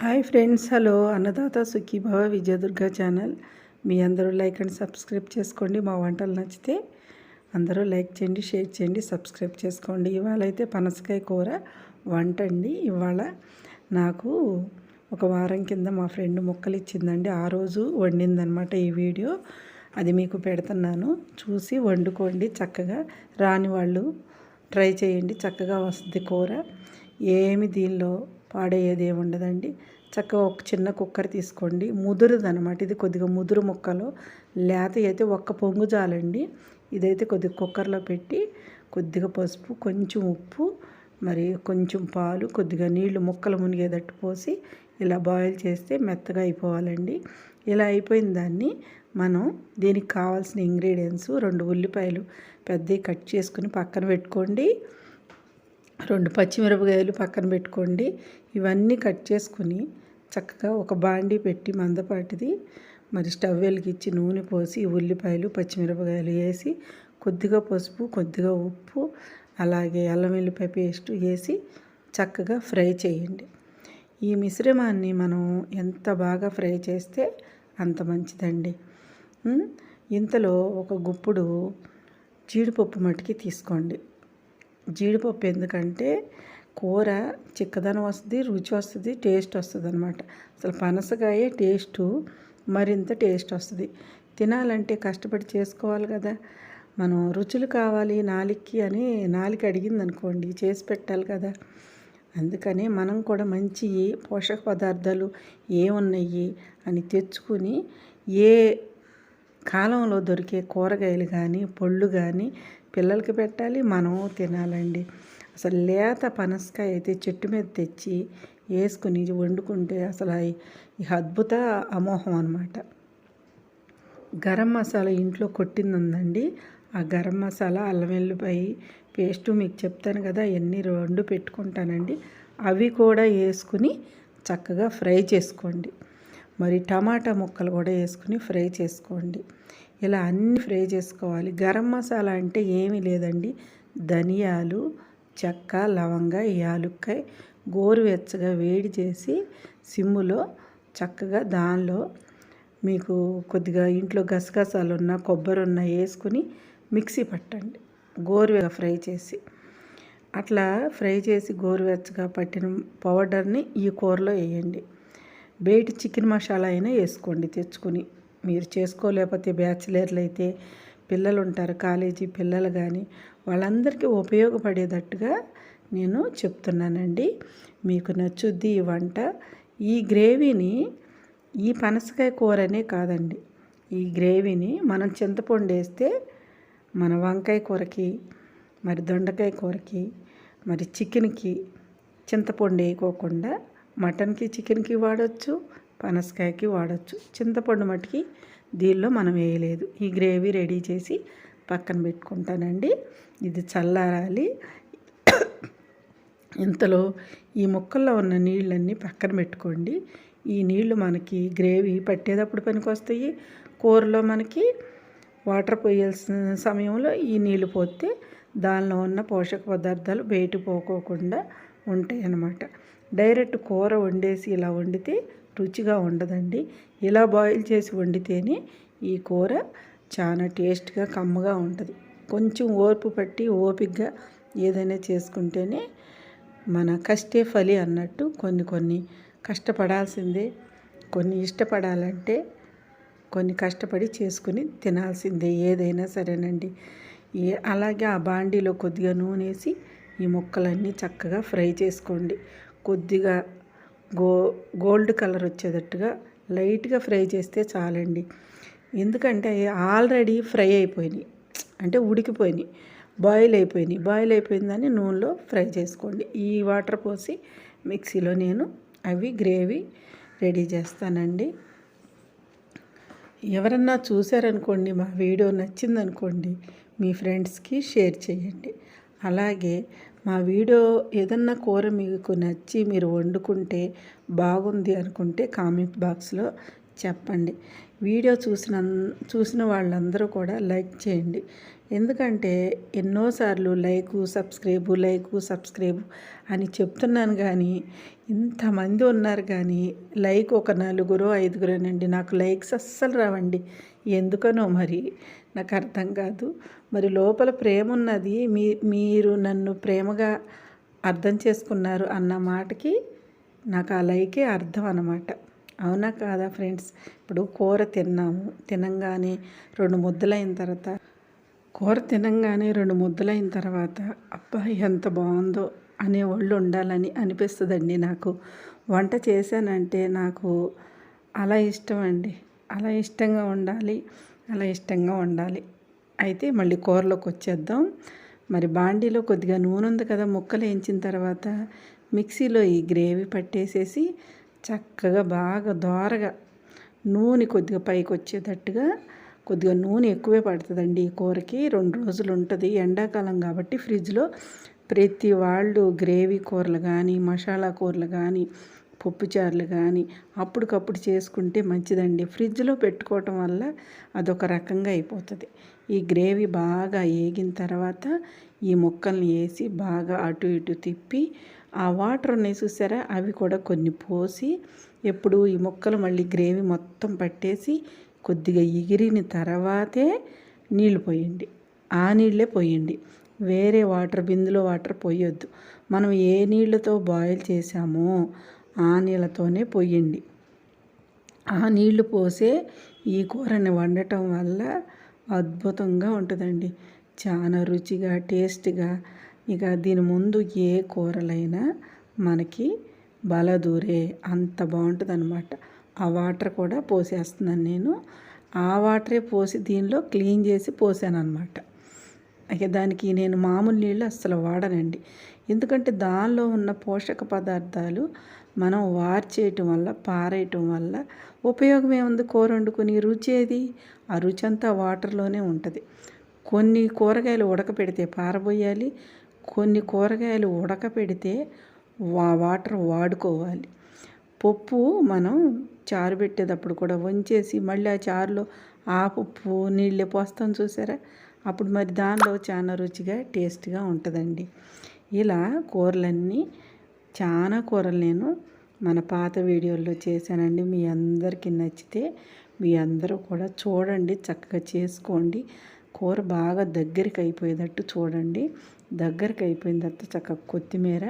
Hi friends hello. అన్నదాత సుఖీభవ Vijayadurga channel. మీ అందరూ లైక్ అండ్ సబ్స్క్రైబ్ చేసుకోండి. మా వంటలు నచ్చితే అందరూ లైక్ చేయండి షేర్ చేయండి సబ్స్క్రైబ్ చేసుకోండి. ఇవాళ అయితే పనసకాయ కూర వంట అండి ఇవాళ నాకు ఒక వారం కింద మా ఫ్రెండ్ మొక్కలు ఇచ్చిందండి ఆ రోజు వండిందనమాట ఈ వీడియో. అది మీకు పెడుతున్నాను. చూసి వండుకోండి. చక్కగా రాని వాళ్ళు ట్రై చేయండి. చక్కగా వస్తుంది కూర. ఏమి దీనిలో పాడయ్యేది ఏమి ఉండదండి. చక్కగా ఒక చిన్న కుక్కర్ తీసుకోండి. ముదురుదనమాట ఇది కొద్దిగా ముదురు ముక్కలు లేత అయితే ఒక్క పొంగు చాలండి. ఇదైతే కొద్దిగా కుక్కర్లో పెట్టి కొద్దిగా పసుపు కొంచెం ఉప్పు మరి కొంచెం పాలు కొద్దిగా నీళ్ళు ముక్కలు మునిగేటట్టు పోసి ఇలా బాయిల్ చేస్తే మెత్తగా అయిపోవాలండి. ఇలా అయిపోయిన దాన్ని మనం దీనికి కావాల్సిన ఇంగ్రీడియంట్స్ రెండు ఉల్లిపాయలు పెద్దవి కట్ చేసుకుని పక్కన పెట్టుకోండి. రెండు పచ్చిమిరపకాయలు పక్కన పెట్టుకోండి. ఇవన్నీ కట్ చేసుకుని చక్కగా ఒక బాండీ పెట్టి మందపాటిది. మరి స్టవ్ వెలిగించి నూనె పోసి ఉల్లిపాయలు పచ్చిమిరపకాయలు వేసి కొద్దిగా పసుపు కొద్దిగా ఉప్పు అలాగే అల్లం వెల్లిపాయ పేస్ట్ వేసి చక్కగా ఫ్రై చేయండి. ఈ మిశ్రమాన్ని మనం ఎంత బాగా ఫ్రై చేస్తే అంత మంచిదండి. ఇంతలో ఒక గుప్పుడు జీడిపప్పు మట్టికి తీసుకోండి. జీడిపప్పు ఎందుకంటే కూర చిక్కదనం వస్తుంది రుచి వస్తుంది టేస్ట్ వస్తుంది అనమాట అసలు పనసకాయ టేస్టు మరింత టేస్ట్ వస్తుంది. తినాలంటే కష్టపడి చేసుకోవాలి కదా. మనం రుచులు కావాలి నాలికి అని నాలికి అడిగింది అనుకోండి చేసి పెట్టాలి కదా. అందుకని మనం కూడా మంచి పోషక పదార్థాలు ఏమున్నాయి అని తెచ్చుకుని ఏ కాలంలో దొరికే కూరగాయలు కానీ పళ్ళు కానీ పిల్లలకి పెట్టాలి మనం తినాలండి. అసలు లేత పనసకాయ అయితే చెట్టు మీద తెచ్చి వేసుకుని వండుకుంటే అసలు ఈ అద్భుత అమోహం అనమాట గరం మసాలా ఇంట్లో కొట్టింది ఉందండి ఆ గరం మసాలా అల్లం వెల్లిపాయ పేస్టు మీకు చెప్తాను కదా ఎన్ని రెండు పెట్టుకుంటానండి. అవి కూడా వేసుకుని చక్కగా ఫ్రై చేసుకోండి. మరి టమాటా ముక్కలు కూడా వేసుకుని ఫ్రై చేసుకోండి. ఇలా అన్నీ ఫ్రై చేసుకోవాలి. గరం మసాలా అంటే ఏమీ లేదండి. ధనియాలు చెక్క లవంగ యాలుక్కాయ గోరువెచ్చగా వేడి చేసి సిమ్ములో చక్కగా దానిలో మీకు కొద్దిగా ఇంట్లో గసగసాలు ఉన్న కొబ్బరి ఉన్న వేసుకుని మిక్సీ పట్టండి. గోరువెగా ఫ్రై చేసి. అట్లా ఫ్రై చేసి గోరువెచ్చగా పట్టిన పౌడర్ని ఈ కూరలో వేయండి. బయట చికెన్ మసాలా అయినా వేసుకోండి తెచ్చుకొని. మీరు చేసుకోలేకపోతే బ్యాచిలర్లు అయితే పిల్లలు ఉంటారు కాలేజీ పిల్లలు కానీ వాళ్ళందరికీ ఉపయోగపడేటట్టుగా నేను చెప్తున్నానండి. మీకు నచ్చుద్ది ఈ వంట. ఈ గ్రేవీని ఈ పనసకాయ కూరనే కాదండి. ఈ గ్రేవీని మనం చింతపండు వేస్తే మన వంకాయ కూరకి మరి దొండకాయ కూరకి మరి చికెన్కి చింతపండు వేయకోకుండా మటన్కి చికెన్కి వాడచ్చు పనసకాయకి వాడచ్చు. చింతపండు మట్టికి దీనిలో మనం వేయలేదు. ఈ గ్రేవీ రెడీ చేసి పక్కన పెట్టుకుంటానండి. ఇది చల్లారాలి. ఇంతలో ఈ ముక్కల్లో ఉన్న నీళ్ళన్నీ పక్కన పెట్టుకోండి. ఈ నీళ్ళు మనకి గ్రేవీ పట్టేటప్పుడు పనికి వస్తాయి కూరలో మనకి వాటర్ పోయాల్సిన సమయంలో ఈ నీళ్ళు పోతే దానిలో ఉన్న పోషక పదార్థాలు బయట పోకోకుండా ఉంటాయి అన్నమాట డైరెక్ట్ కూర వండేసి ఇలా వండితే రుచిగా ఉండదండి. ఇలా బాయిల్ చేసి వండితేనే ఈ కూర చాలా టేస్ట్గా కమ్మగా ఉంటుంది. కొంచెం ఓర్పు పట్టి ఓపిగ్గా ఏదైనా చేసుకుంటేనే మన కష్టే ఫలి అన్నట్టు కొన్ని కొన్ని కష్టపడాల్సిందే. కొన్ని ఇష్టపడాలంటే కొన్ని కష్టపడి చేసుకుని తినాల్సిందే ఏదైనా సరేనండి. ఏ అలాగే ఆ బాండీలో కొద్దిగా నూనె వేసి ఈ ముక్కలన్నీ చక్కగా ఫ్రై చేసుకోండి. కొద్దిగా గో గోల్డ్ కలర్ వచ్చేటట్టుగా లైట్గా ఫ్రై చేస్తే చాలండి. ఎందుకంటే ఆల్రెడీ ఫ్రై అయిపోయినాయి. అంటే ఉడికిపోయినాయి. బాయిల్ అయిపోయినాయి. బాయిల్ అయిపోయిందని నూనెలో ఫ్రై చేసుకోండి. ఈ వాటర్ పోసి మిక్సీలో నేను అవి గ్రేవీ రెడీ చేస్తానండి. ఎవరన్నా చూశారనుకోండి మా వీడియో నచ్చిందనుకోండి మీ ఫ్రెండ్స్కి షేర్ చేయండి. అలాగే మా వీడియో ఏదన్నా కూర మీకు నచ్చి మీరు వండుకుంటే బాగుంది అనుకుంటే కామెంట్ బాక్స్లో చెప్పండి. వీడియో చూసిన చూసిన వాళ్ళందరూ కూడా లైక్ చేయండి. ఎందుకంటే ఎన్నోసార్లు లైకు సబ్స్క్రైబు లైకు సబ్స్క్రైబు అని చెప్తున్నాను కానీ ఇంతమంది ఉన్నారు కానీ లైక్ ఒక నలుగురు ఐదుగురేనండి నాకు లైక్స్ అస్సలు రావండి. ఎందుకనో మరి? నాకు అర్థం కాదు. మరి లోపల ప్రేమ ఉన్నది మీ మీరు నన్ను ప్రేమగా అర్థం చేసుకున్నారు అన్న మాటకి నాకు ఆ లైకే అర్థం అన్నమాట. అవునా కాదా ఫ్రెండ్స్? ఇప్పుడు కూర తిన్నాము. తినంగానే రెండు ముద్దలైన తర్వాత కూర తినంగానే రెండు ముద్దలైన తర్వాత అబ్బా ఎంత బాగుందో అనే వాళ్ళు ఉండాలని అనిపిస్తుందండి నాకు. వంట చేశానంటే నాకు అలా ఇష్టం అండి. అలా ఇష్టంగా ఉండాలి అలా ఇష్టంగా ఉండాలి. అయితే మళ్ళీ కూరలోకి వచ్చేద్దాం. మరి బాండీలో కొద్దిగా నూనె ఉంది కదా ముక్కలు వేయించిన తర్వాత మిక్సీలో ఈ గ్రేవీ పట్టేసేసి చక్కగా బాగా దోరగా నూనె కొద్దిగా పైకి వచ్చేటట్టుగా కొద్దిగా నూనె ఎక్కువే పడుతుందండి ఈ కూరకి. రెండు రోజులు ఉంటుంది. ఎండాకాలం కాబట్టి ఫ్రిడ్జ్లో ప్రతి వాళ్ళు గ్రేవీ కూరలు కానీ మసాలా కూరలు కానీ పప్పుచారులు కానీ అప్పటికప్పుడు చేసుకుంటే మంచిదండి. ఫ్రిడ్జ్లో పెట్టుకోవటం వల్ల అదొక రకంగా అయిపోతుంది. ఈ గ్రేవీ బాగా ఏగిన తర్వాత ఈ ముక్కల్ని వేసి బాగా అటు ఇటు తిప్పి ఆ వాటర్ ఉన్నాయి చూసారా? అవి కూడా కొన్ని పోసి ఎప్పుడు ఈ ముక్కలు మళ్ళీ గ్రేవీ మొత్తం పట్టేసి కొద్దిగా ఎగిరిన తర్వాతే నీళ్ళు పోయండి. ఆ నీళ్ళే పోయండి. వేరే వాటర్ బిందులో వాటర్ పోయొద్దు. మనం ఏ నీళ్ళతో బాయిల్ చేసామో ఆ నీళ్ళతోనే పోయండి. ఆ నీళ్ళు పోసే ఈ కూరని వండటం వల్ల అద్భుతంగా ఉంటుందండి. చాలా రుచిగా టేస్ట్గా ఇక దీని ముందు ఏ కూరలైనా మనకి బలదూరే అంత బాగుంటుంది అనమాట ఆ వాటర్ కూడా పోసేస్తున్నాను నేను. ఆ వాటరే పోసి దీనిలో క్లీన్ చేసి పోసాను అనమాట ఇక దానికి నేను మామూలు నీళ్ళు అస్సలు వాడనండి. ఎందుకంటే దానిలో ఉన్న పోషక పదార్థాలు మనం వార్చేయటం వల్ల పారేయటం వల్ల ఉపయోగం ఏముంది? కూర వండుకొని రుచి ఏది? ఆ రుచి అంతా వాటర్లోనే ఉంటుంది. కొన్ని కూరగాయలు ఉడకపెడితే పారబోయాలి కొన్ని కూరగాయలు ఉడకపెడితే వా వాటర్ వాడుకోవాలి. పప్పు మనం చారు పెట్టేటప్పుడు కూడా వంచేసి మళ్ళీ ఆ చారులో ఆ పప్పు నీళ్ళే పోస్తాం చూసారా? అప్పుడు మరి దానిలో చాలా రుచిగా టేస్ట్గా ఉంటుందండి. ఇలా కూరలన్నీ చాలా కూరలు నేను మన పాత వీడియోల్లో చేశానండి. మీ అందరికీ నచ్చితే మీ అందరూ కూడా చూడండి చక్కగా చేసుకోండి. కూర బాగా దగ్గరికి అయిపోయేటట్టు చూడండి. దగ్గరికి అయిపోయిన తర్వాత చక్కగా కొత్తిమీర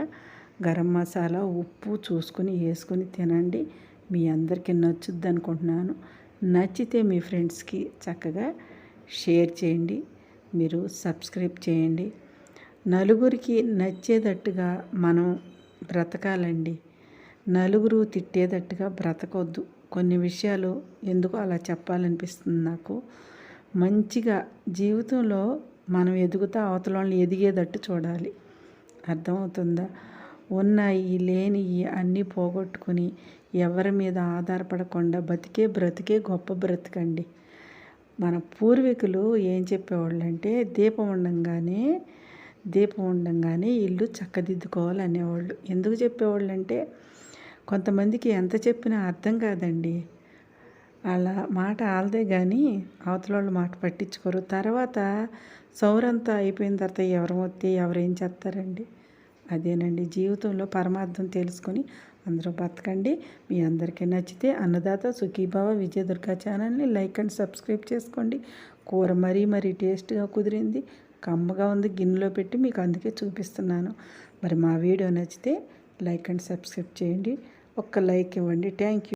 గరం మసాలా ఉప్పు చూసుకొని వేసుకొని తినండి. మీ అందరికీ నచ్చుద్ది అనుకుంటున్నాను నచ్చితే మీ ఫ్రెండ్స్కి చక్కగా షేర్ చేయండి. మీరు సబ్స్క్రైబ్ చేయండి. నలుగురికి నచ్చేటట్టుగా మనం బ్రతకాలండి. నలుగురు తిట్టేటట్టుగా బ్రతకొద్దు. కొన్ని విషయాలు ఎందుకు అలా చెప్పాలనిపిస్తుంది నాకు. మంచిగా జీవితంలో మనం ఎదుగుతా అవతలని ఎదిగేటట్టు చూడాలి. అర్థమవుతుందా? ఉన్నాయి లేనివి అన్నీ పోగొట్టుకుని ఎవరి మీద ఆధారపడకుండా బతికే బ్రతికే గొప్ప బ్రతికండి. మన పూర్వీకులు ఏం చెప్పేవాళ్ళు అంటే దీపం ఉండంగానే దీపం ఉండంగానే ఇల్లు చక్కదిద్దుకోవాలి అనేవాళ్ళు ఎందుకు చెప్పేవాళ్ళు అంటే కొంతమందికి ఎంత చెప్పినా అర్థం కాదండి. అలా మాట ఆలదే కానీ అవతల వాళ్ళు మాట పట్టించుకోరు. తర్వాత సౌరంతా అయిపోయిన తర్వాత ఎవరు వస్తే ఎవరేం చేస్తారండి? అదేనండి. జీవితంలో పరమార్థం తెలుసుకొని అందరూ బతకండి. మీ అందరికీ నచ్చితే అన్నదాత సుఖీభావ విజయదుర్గా ఛానల్ని లైక్ అండ్ సబ్స్క్రైబ్ చేసుకోండి. కూర మరీ మరీ టేస్ట్గా కుదిరింది. కమ్మగా ఉంది గిన్నెలో పెట్టి మీకు అందుకే చూపిస్తున్నాను. మరి మా వీడియో నచ్చితే లైక్ అండ్ సబ్స్క్రైబ్ చేయండి. ఒక్క లైక్ ఇవ్వండి. Thank you.